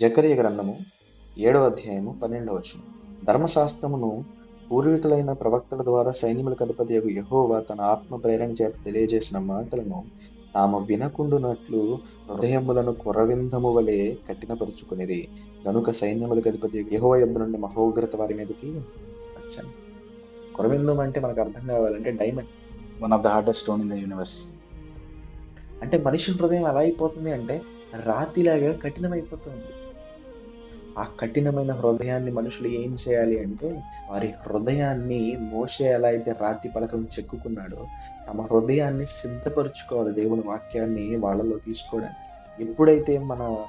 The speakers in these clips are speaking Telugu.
జకరియ గ్రంథము ఏడవ అధ్యాయము పన్నెండవ వచనం. ధర్మశాస్త్రమును పూర్వీకులైన ప్రవక్తల ద్వారా సైన్యములకు అధిపతి యహోవా తన ఆత్మ ప్రేరణ చేత తెలియజేసిన మాటలను తాము వినకుండునట్లు హృదయములను కొరవిందము వలె కఠినపరుచుకునేది గనుక సైన్యములకు అధిపతి యహోవ యుద్ధ నుండి మహోగ్రత వారి మీదకి వచ్చాను. కొరవిందం అంటే మనకు అర్థం కావాలంటే diamond one of the hardest stone in the universe అంటే మనిషి హృదయం ఎలా అయిపోతుంది అంటే రాతిలాగా కఠినమైపోతుంది. ఆ కఠినమైన హృదయాన్ని మనుషులు ఏం చేయాలి అంటే వారి హృదయాన్ని మోసే ఎలా అయితే రాతి పలకం చెక్కుకున్నాడో తమ హృదయాన్ని సిద్ధపరుచుకోవాలి దేవుని వాక్యాన్ని వాళ్ళలో తీసుకోవడానికి. ఎప్పుడైతే మన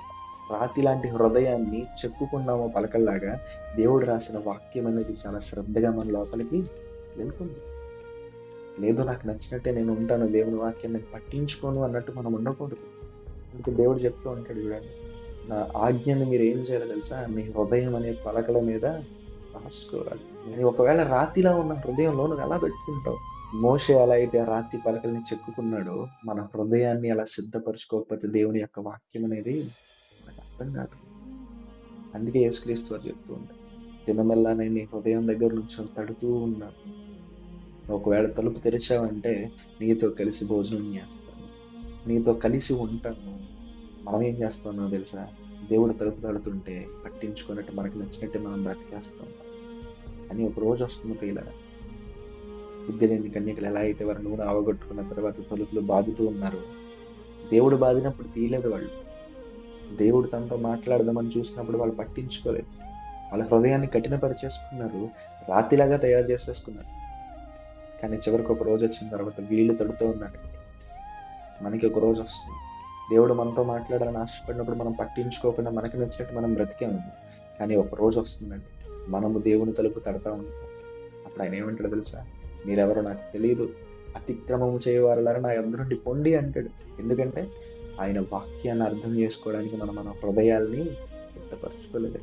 రాతి లాంటి హృదయాన్ని చెక్కుకున్నామో పలకల్లాగా దేవుడు రాసిన వాక్యం అనేది చాలా శ్రద్ధగా మన లోపలికి వెళ్తుంది. లేదు నాకు నచ్చినట్టే నేను ఉంటాను దేవుని వాక్యాన్ని పట్టించుకోను అన్నట్టు మనం ఉండకూడదు. అందుకే దేవుడు చెప్తూ ఉంటాడు చూడండి. నా ఆజ్ఞను మీరు ఏం చేయాలో తెలుసా? మీ హృదయం అనే పలకల మీద రాసుకోవాలి. నేను ఒకవేళ రాతిలా ఉన్న హృదయంలో నువ్వు ఎలా పెట్టుకుంటావు? మోసే ఎలా అయితే ఆ రాతి పలకల్ని చెక్కుకున్నాడో మన హృదయాన్ని అలా సిద్ధపరచుకోకపోతే దేవుని యొక్క వాక్యం అనేది మనకు అర్థం కాదు. అందుకే యేసుక్రీస్తు వారు చెప్తూ ఉంటారు దినమెల్లా నేను నీ హృదయం దగ్గర నుంచి తడుతూ ఉన్నాను. ఒకవేళ తలుపు తెరిచావంటే నీతో కలిసి భోజనం చేస్తాను. నీతో కలిసి ఉంటాను. మనం ఏం చేస్తామో తెలుసా? దేవుడు తలుపు తడుతుంటే పట్టించుకున్నట్టు మనకు నచ్చినట్టు మనం బ్రతికేస్తాం. అని ఒక రోజు వస్తుంది పిల్లల బుద్ధి లేని కన్యకలు ఎలా అయితే వారు నూనె అవగొట్టుకున్న తర్వాత తలుపులు బాదుతూ ఉన్నారు. దేవుడు బాదినప్పుడు తీయలేదు వాళ్ళు. దేవుడు తనతో మాట్లాడదామని చూసినప్పుడు వాళ్ళు పట్టించుకోలేదు. వాళ్ళ హృదయాన్ని కఠినపరిచేసుకున్నారు. రాతిలాగా తయారు చేసేసుకున్నారు. కానీ చివరికి ఒక రోజు వచ్చిన తర్వాత వీళ్ళు తడుతూ ఉన్నాడు మనకి ఒక రోజు వస్తుంది. దేవుడు మనతో మాట్లాడాలని ఆశపడినప్పుడు మనం పట్టించుకోకుండా మనకి నచ్చినట్టు మనం బ్రతికాము కానీ ఒక రోజు వస్తుందండి. మనము దేవుని తలుపు తడతా ఉంటాం అప్పుడు ఆయన ఏమంటాడు తెలుసా? మీరెవరో నాకు తెలియదు అతిక్రమము చేయవారలారా నా ఎదురు నుండి పొండి అంటాడు. ఎందుకంటే ఆయన వాక్యాన్ని అర్థం చేసుకోవడానికి మనం మన హృదయాల్ని సిద్ధపరచుకోలేదు.